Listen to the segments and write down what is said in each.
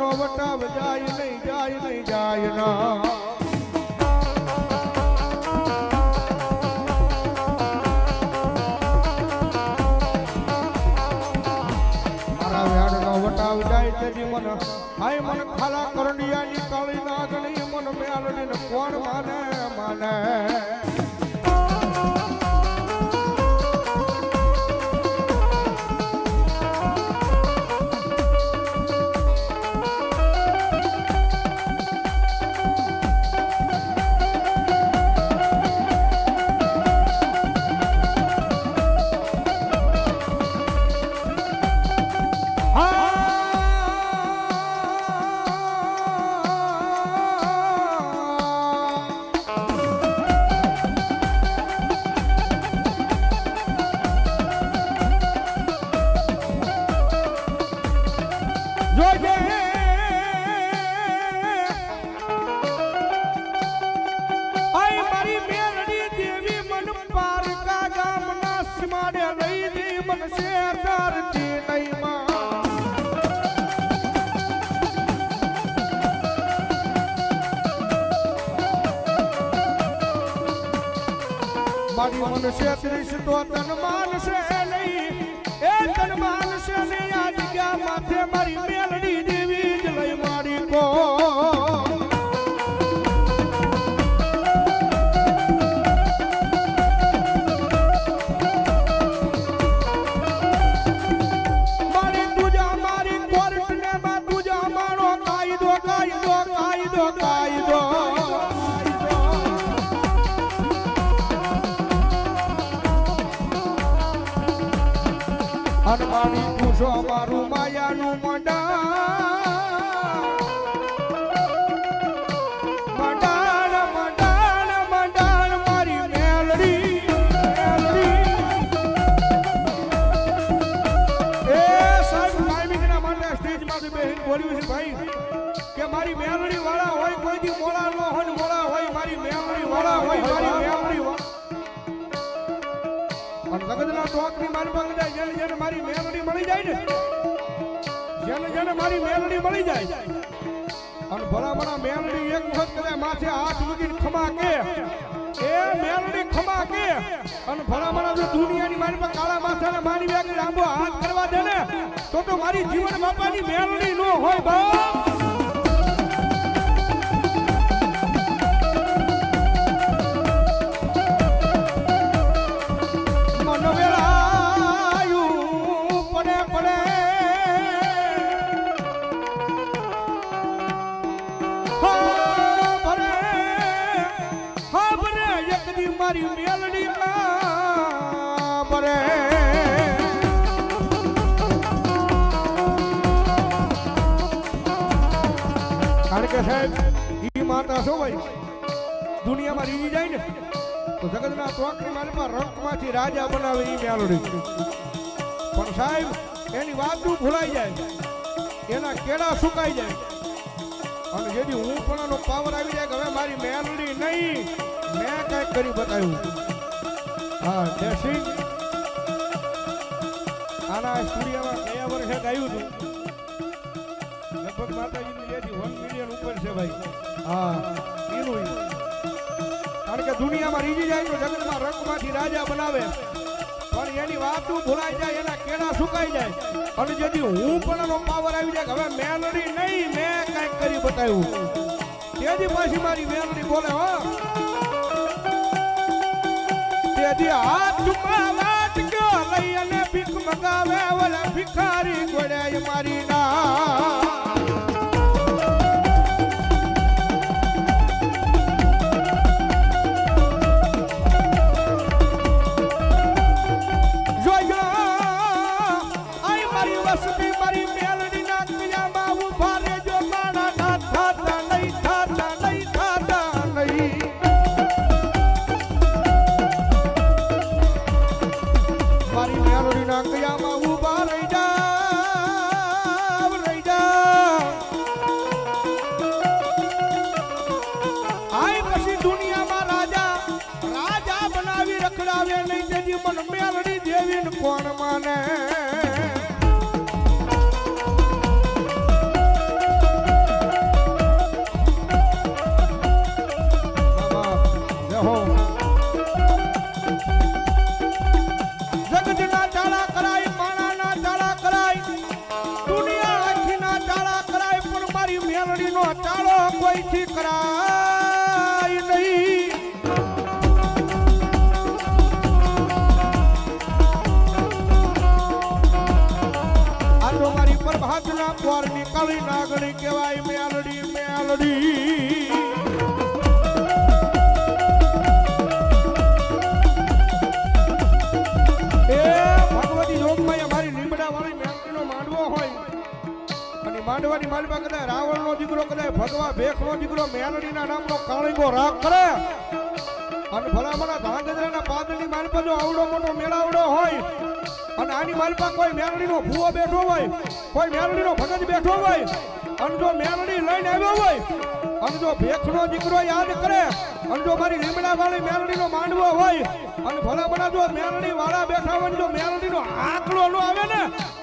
વટાવ જાય નહીં જાય નહીં, જાય ના. વટાવ જાય તેથી મન. હાય મન ખાલા કરંડિયાની કાળી નાગણી, મન મેલડીને કોણ માને માને? છે ભાઈ, કે મારી મેમરી વાળા હોય કોઈ દી મોળા ન હોય મોળા હોય, મારી મેમરી વાળા હોય, મારી મેલડી પણ જગતના ચોકની મારી જાય જેને જેને મારી મેમરી મળી જાય ને, જેને જેને મારી મેલડી મળી જાય. અને ભલા ભલા મેમરી એક વખત કદાચ માથે હાથ મૂકીને ખમા કે એ મેલડી ખમા કે. અને ભલામણા જો દુનિયાની મારીમાં કાળા માથાને મારી બેગ લાંબો હાથ કરવા દે ને, તો તો મારી જીવન બાપાની મેલડી નો હોય બાપ. કે સાહેબ, ઈ માતા શું ભાઈ દુનિયામાં રીવી જાય ને, તો જગતના ચોકની માલમાં રંકમાંથી રાજા બનાવે ઈ મેલોડી. પણ સાહેબ, એની વાતનું ભૂલાઈ જાય. એના કેળા સુકાઈ જાય. અને જેથી હું પણ એનો પાવર આવી જાય કે હવે મારી મેલોડી નહીં, મેં કંઈક કરી બતાવ્યું. હા, જય સિંહ આના સ્ટુડિયોમાં ગયા વર્ષે ગાયું હતું. લગભગ માતાજીની એથી વન મિલિયન ઉપર છે ભાઈ. હા. એનું કારણ કે દુનિયામાં રીજી જાય તો જગતમાં રંગમાંથી રાજા બનાવે. પણ એની વાતું ભૂલાઈ જાય એના કેળા સુકાઈ જાય. અને જેથી હું પણ એનો પાવર આવી જાય હવે મેલડી નહીં મેં કંઈક કરી બતાવ્યું. તેથી પાછી મારી મેલડી બોલે હો. તેથી હાથ ચૂકવા લઈ અને ભીખ મગાવે ઓલા ભિખારી ગોળે મારી ના. મારી મેલડી નો ચાળો કોઈ થી કરાય નહીં. આ મારી પ્રભાત ના દ્વાર નીકળી નાગણી કહેવાય મેલડી મેલડી. માંડવાની માલમાં કદાચ રાવણનો દીકરો કદાચ ભગવા ભેખનો દીકરો મેલડીના નામનો કાળીગો રાગ કરે. અને ભલામણા ધાંગધ્રાના પાદરની માલપા જો આવડો મોટો મેળાવડો હોય, અને આની માલપા કોઈ મેલડીનો ભૂવો બેઠો હોય, કોઈ મેલડીનો ભગત બેઠો હોય, અને જો મેલડી લઈને આવ્યો હોય, અને જો ભેખ નો દીકરો યાદ કરે, અને જો મારી લીમડા વાળી મેલડીનો માંડવો હોય, અને ભલામણા જો મેલડી વાળા બેઠા હોય જો જો મેલડીનો આંકડો નો આવે ને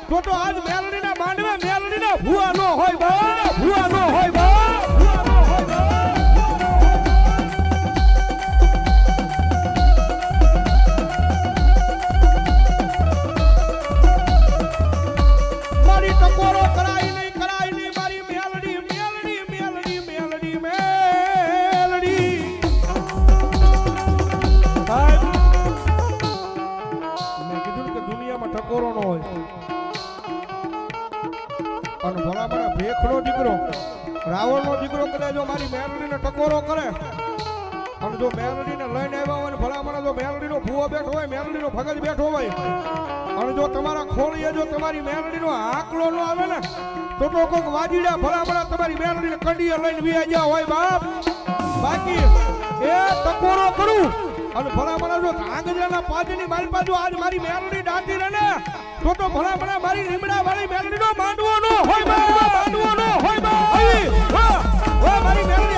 તો તો આજ મેલડીના માંડવે મેલડીના ભૂવા નો હોય બા ભૂવા નો હોય બા મને ભેખનો દીકરો, રાવણનો દીકરો કદાચ જો મારી મેલડીને ટકોરો કરે અને જો મેલડીને લઈને આવ્યા હોય ભલામણ, જો મેલડીનો ભૂવો બેઠો હોય મેલડીનો ભગત બેઠો હોય અને જો તમારા ખોળીએ જો તમારી મેલડીનો આંકડો ન આવે ને, તો તો કોક વાજીડા ભલામણ તમારી મેલડીને કંડીએ લઈને વી ગયા હોય, બાપ. બાકી એ ટકોરો કરું, અને ભલામણ જો આંગજાના પાદની મારી બાજુ આજ મારી મેલડી દાટી રહે ને તો તો ભલા ભલા મારી રીમડા વાળી મેલડી નો માંડવો નો હોય માંડવો નો હોય મારી મેલડી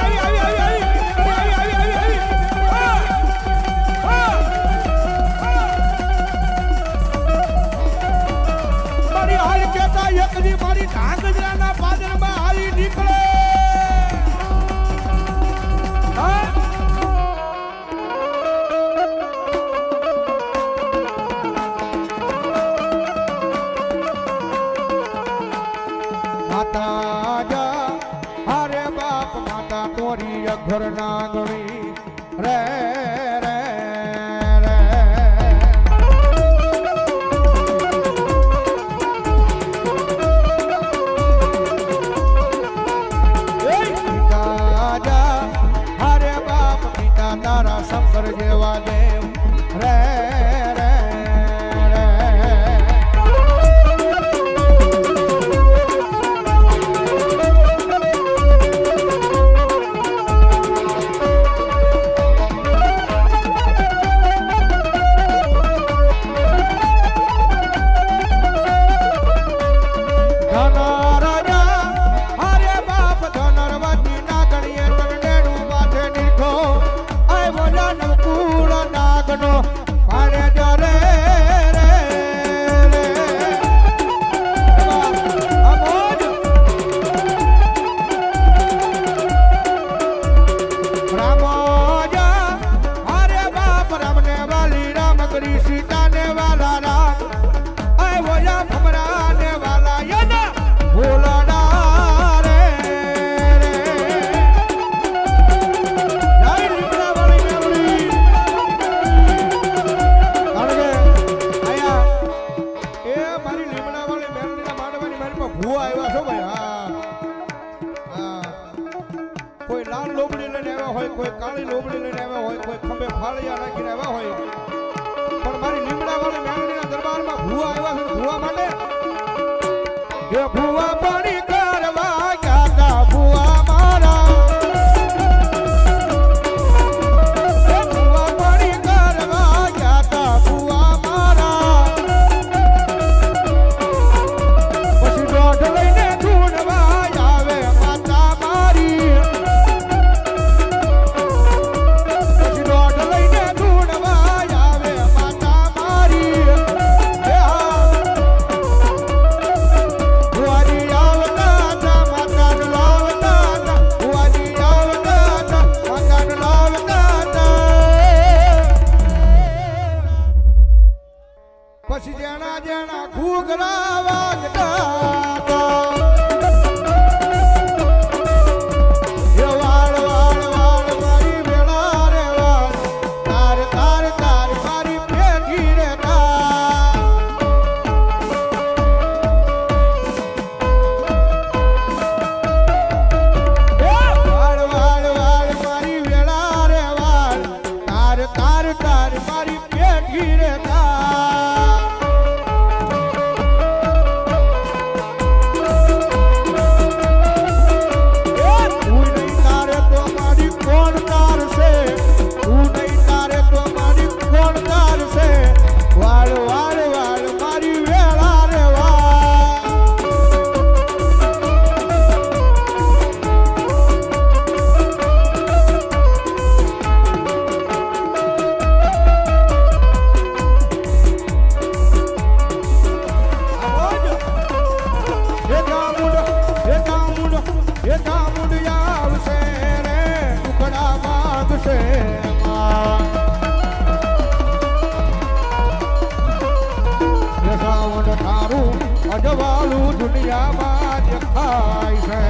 અજવાળું દુનિયામાં દેખાય છે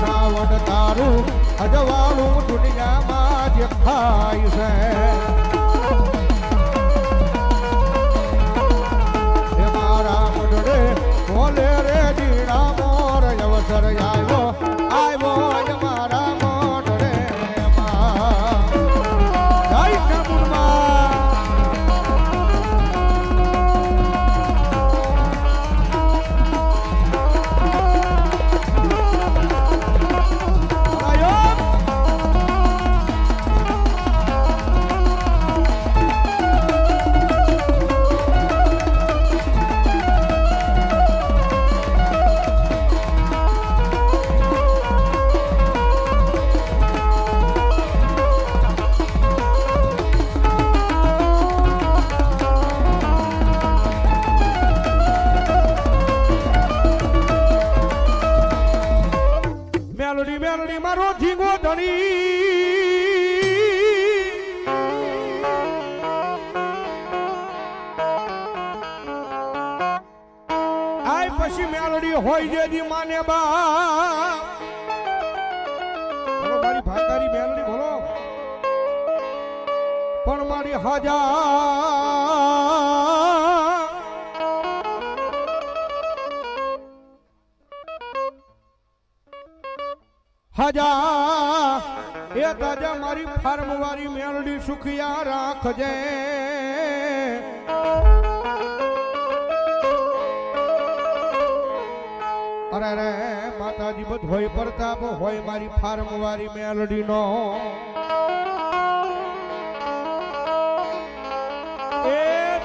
શ્રાવણ તારું અજવાળું દુનિયામાં દેખાય છે. આય પછી મેલડી હોય જે દી માને બા બોલો મારી ભાકારી મેલડી, બોલો. પણ મારી હાજા હાજા એ તાજા મારી ફાર્મ વાળી મેલડી સુખિયા રાખજે. અરે રે માતાજી બધ હોય પ્રતાપ હોય મારી ફાર્મ વાળી મેલડી નો એ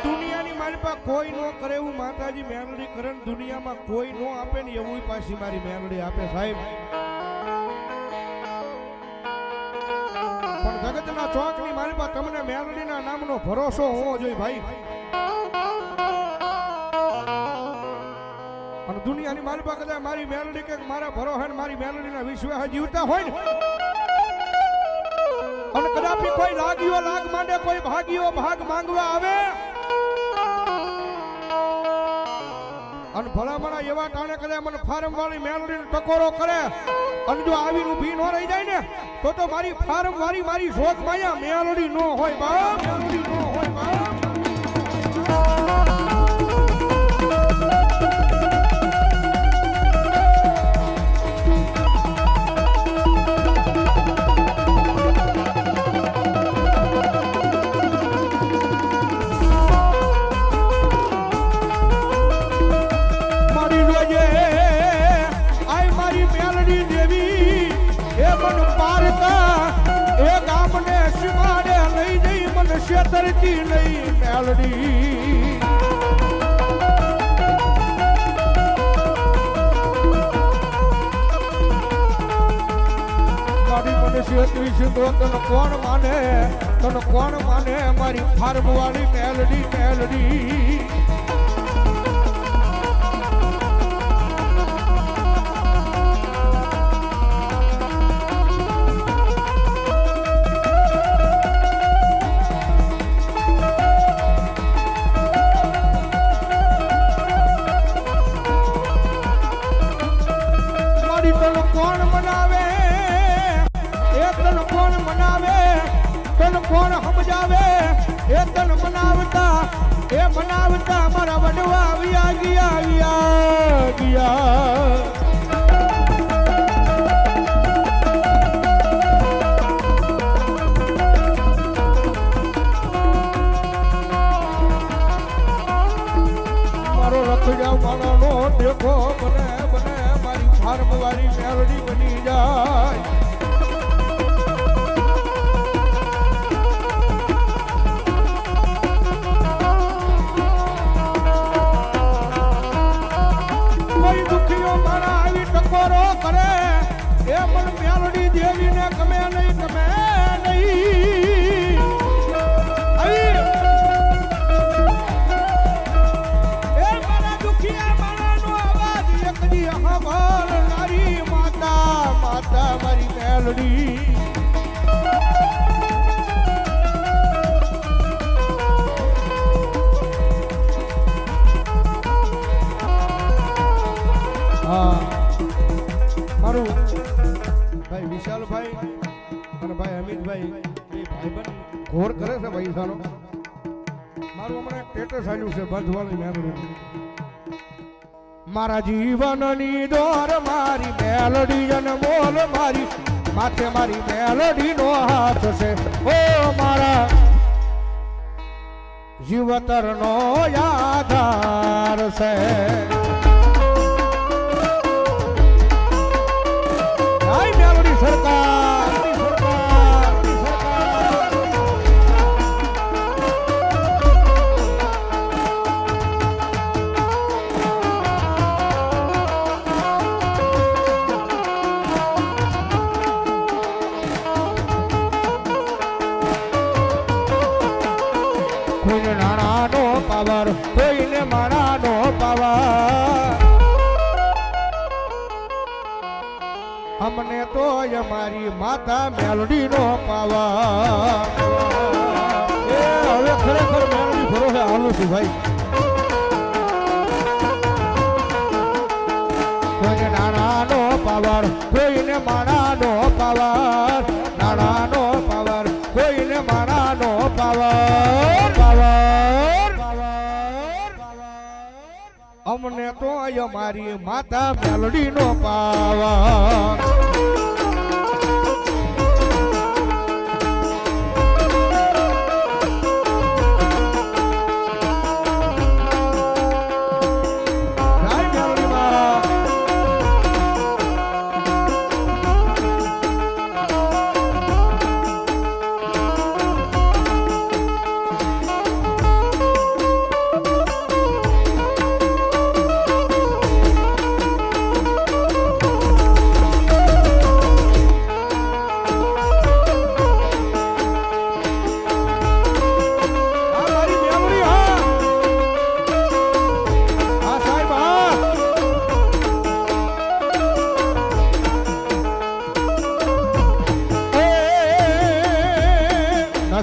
દુનિયાની મારી પાસે કોઈ નો કરે એવું માતાજી મેલડી કરે ને દુનિયામાં કોઈ નો આપે ને એવું પાછી મારી મેલડી આપે સાહેબ. પણ જગતના ચોકની મારી પાસે તમને મેલડીના નામનો ભરોસો હોવો જોઈએ ભાઈ. અને દુનિયાની મારી પાસે કદાચ મારી મેલડી કે મારા ભરો ને મારી મેલડીના વિશ્વાસ જીવતા હોય ને. અને કદાચ કોઈ લાગ્યો લાગ માંડે, કોઈ ભાગ્યો ભાગ માંગવા આવે. અને ભલામણા એવા ટાણે કદાચ મને ફાર્મ વાળી મેલડી ટકોરો કરે. અને જો આવી ઊભી ન રહી જાય ને, તો તો મારી ફાર્મ વાળી મારી શોધ માયા મેલડી નો હોય બાપ. મેલડી જાવ માનો દેખો બને બને મારી ફાર્મ વાળી મેલડી બની જાય. ઘોર કરે છે પૈસાનો. મારું હમણાં સ્ટેટસ આવ્યું છે બંધવાળી મેલડી મારા જીવનની દોર મારી, મેલડી અને બોલ મારી, માથે મારી મેલડી નો હાથ છે. ઓ મારા જીવતર નો યાદાર છે. માતા મેલડીનો પાવર એ હવે ખરેખર મેલડી ફરો છે આવું છું ભાઈ. કોઈને પાવર, કોઈને માણાનો પાવર, નાણાનો પાવર, કોઈને માણાનો પાવર પાવર અમને તો અમારી માતા મેલડીનો પાવર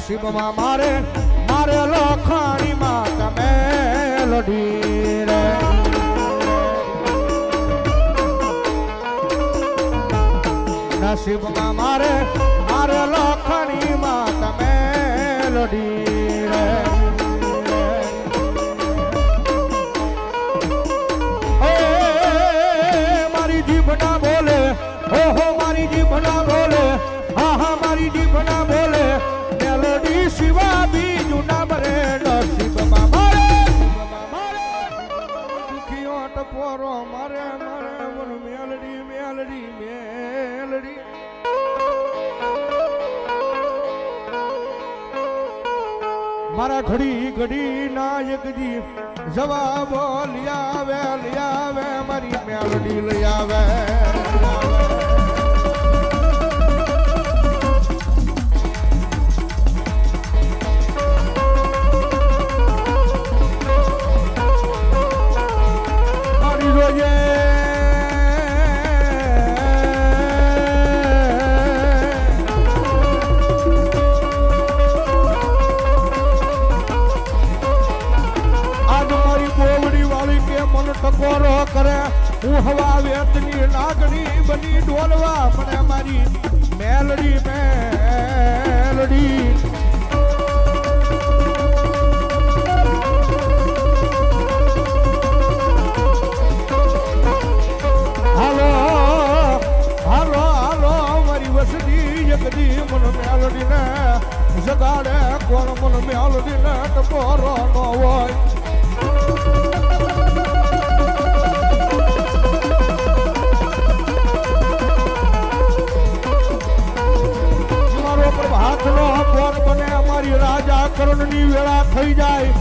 નસીબમાં મારે મારે લખાણીમાં તમે લડી રે. નસીબમાં મારે મારે લખાણીમાં તમે લડી મારા ઘડી ઘડી નાયકજી જવા બોલ્યા આવે લઈ આવે મારી મેલડી લઈ આવે. મન ટકોરો કરે હું હવા વેતની લાગણી બની ડોલવા મને મારી મેલડી મેલડી. હાલો હાલો હાલો, મારી વસતી એકદી મન મેલડી ને જગાડે કોણ મન મેલડી ને ટકોરો ન હોય. બને અમારી રાજા કરણની વેળા થઈ જાય.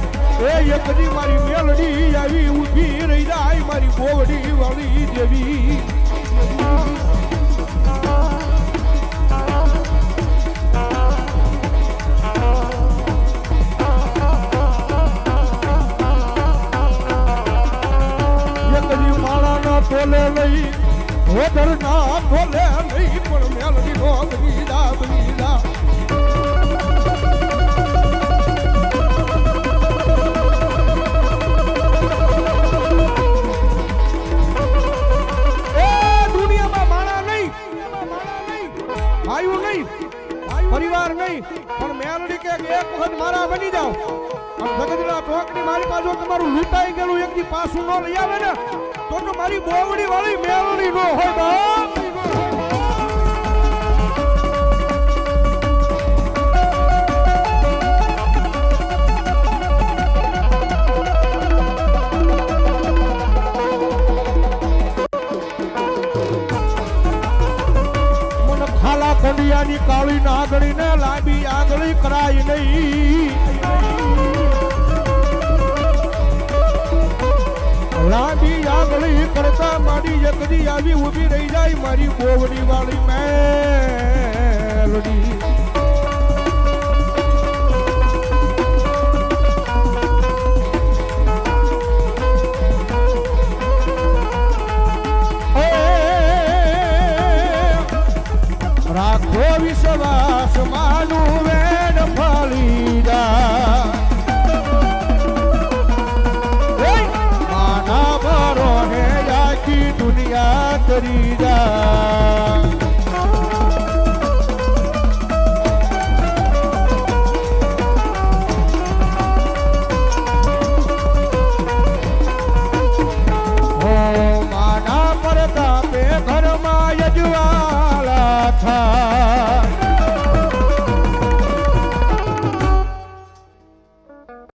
એ એકદી મારી મેલડી આવી ઊભી રહી જાય. મારી બોવડી વાળી દેવી. લઈ ઓધર ના બોલે નહીં પણ મેલડી નો બનીલા બનીલા પરિવાર નહીં, પણ મેલડી કે એક વખત મારા બની જાઓ. અને જગતના ટોકની મારી પાસે તમારું લૂંટાઈ ગયેલું એકની પાછું ન લઈ આવે ને, તો તો મારી બોવડી વાળી મેલડી નો હોય બાપ. કંડિયાની કાળી નાગણી ને લાંબી આંગળી કરાય નહીં. લાંબી આંગળી કરતા મારી એકદી આવી ઊભી રહી જાય મારી બોવડી વાળી મેલડી.